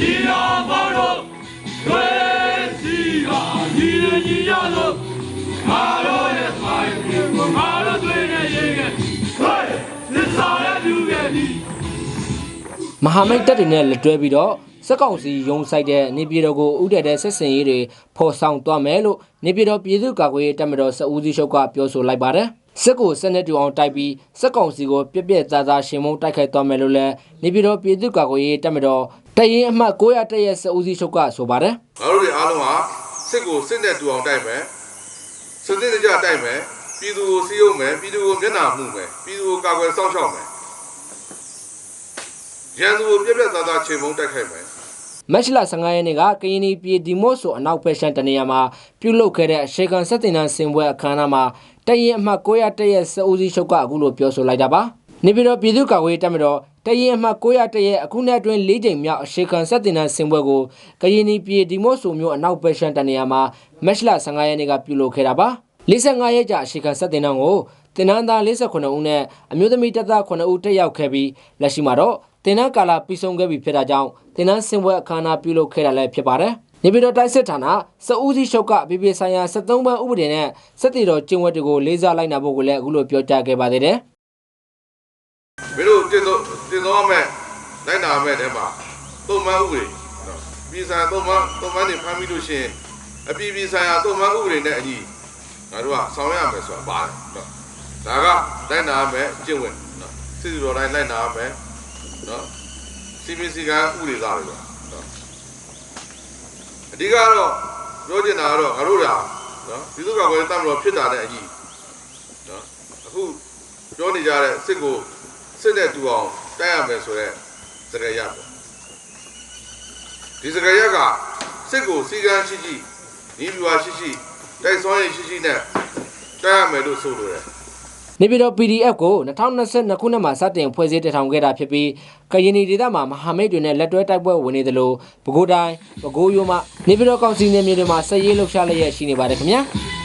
ညီတော်မောင်တို့တွေစီကညီနဲ့ညီရလို့ငါတို့ရဲ့မိုင်းကိုငါတို့တွေနဲ့ရေးခဲ့ဟေးစစ်စာရလူရဲ့ဒီမဟာမိတ်တပ်တွေနဲ့လက်တွဲပြီးတော့စစ်ကောင်စီရုံဆိုင်တဲ့နေပြည်တော်ကိုဥတည်တဲ့ဆက်စင်ရေးတွေဖော်ဆောင်သွားမယ်လို့နေပြည်တော်ပြည်သူ့ကာကွယ်ရေးတပ်မတော်စအဦးစီးချုပ်ကပြောဆိုလိုက်ပါတယ်။ စစ်ကိုစနစ်တူအောင်တိုက်ပြီးစက်ကောင်စီကိုပြက်ပြက်သားသားရှင်မုံတိုက်ခိုက်သွားမယ်လို့လည်းနေပြည်တော်ပြည်သူ့ကာကွယ်ရေးတပ်မတော်တရင်အမှတ်900တက်ရဲ့စဦးစီးချုပ်ကဆိုပါတယ်ငါတို့တွေအားလုံးဟာစစ်ကိုစစ်နဲ့တူအောင်တိုက်မယ်စစ်စစ်ကြတိုက်မယ်ပြည်သူကိုစီးရုံမယ်ပြည်သူကိုမျက်နှာမှုမယ်ပြည်သူကိုကာကွယ်စောင့်ရှောက်မယ်ရန်သူကိုပြက်ပြက်သားသားချိန်မုံတိုက်ခိုက်မယ် မက်ရှလာ15ရက်နေ့ကကရင်ပြည်ဒီမို့ဆိုအနောက်ဖက်ရှင်တနေရာမှာပြုလုပ်ခဲ့တဲ့ရှေကန်ဆက်တင်တန်းစင်ပွဲအခမ်းအနားမှာတရင်အမှတ်900တက်ရဲ့စဦးစီးချုပ်ကအခုလိုပြောဆိုလိုက်တာပါနေပြည်တော်ပြည်သူ့ကာကွယ်ရေးတပ်မတော်တရင်အမှတ်900တက်ရဲ့အခုနှစ်အတွင်း၄ချိန်မြောက်ရှေကန်ဆက်တင်တန်းစင်ပွဲကိုကရင်ပြည်ဒီမို့ဆိုမျိုးအနောက်ဖက်ရှင်တနေရာမှာမက်ရှလာ15ရက်နေ့ကပြုလုပ်ခဲ့တာပါ45ရက်ကြာရှေကန်ဆက်တင်တန်းကိုတင်နန်းသား48ဦးနဲ့အမျိုးသမီးတပ်သား9ဦးတက်ရောက်ခဲ့ပြီးလက်ရှိမှာတော့ တင်နန်းကာလာပြီးဆုံးခဲ့ပြီဖြစ်တာကြောင့်တင်နန်းစင်ပွဲအခမ်းအနားပြုလုပ်ခဲ့တာလည်းဖြစ်ပါတယ်။နေပြည်တော်တိုက်စစ်ဌာနစဦးစီးချုပ်ကပြည်ပြည်ဆိုင်ရာ73ဘန်းဥပဒေနဲ့စက်တီတော်ကျင့်ဝတ်တွေကိုလေးစားလိုက်နာဖို့ကိုလည်းအခုလိုပြောကြားခဲ့ပါသေးတယ်မင်းတို့တင်တော့တင်တော့မဲ့လိုက်နာမဲ့တဲမှာသုံးမဥပဒေနော်ပြည်ဆိုင်သုံးမသုံးမနေဖမ်းပြီးလို့ရှိရင်အပြည်ပြည်ဆိုင်ရာသုံးမဥပဒေနဲ့အညီငါတို့ကဆောင်ရွက်ရမယ်ဆိုတာပါတယ်နော်ဒါကလိုက်နာမဲ့ကျင့်ဝတ်နော်စစ်စီတော်တိုင်းလိုက်နာမဲ့ နော်စီမင်းစီကံဥပဒေသားတွေပေါ့နော်အဓိကတော့ပြောချင်တာကတော့ငါတို့ကနော်ဒီလိုကကွယ်တတ်မလို့ဖြစ်တာတဲ့အညီနော်အခုပြောနေကြတဲ့စစ်ကိုစစ်နဲ့တူအောင်တိုက်ရမယ်ဆိုတော့စကားရပေါ့ဒီစကားရကစစ်ကိုစီကန်းရှိရှိညီပြွာရှိရှိတိုက်စွမ်းရည်ရှိရှိနဲ့တိုက်ရမယ်လို့ဆိုလိုတယ်။ နေပြည်တော် PDF ကို2022ခုနှစ်မှာစတင်ဖွဲ့စည်းတည်ထောင်ခဲ့တာဖြစ်ပြီးကရင်ပြည်ဒေသမှာမဟာမိတ်တွေနဲ့လက်တွဲတိုက်ပွဲဝင်နေသလိုပဲခူးတိုင်းပဲခူးရိုးမှနေပြည်တော်ကောင်စီနယ်မြေတွေမှာဆက်ရေးလှုပ်ရှားလျက်ရှိနေပါတယ်ခင်ဗျာ။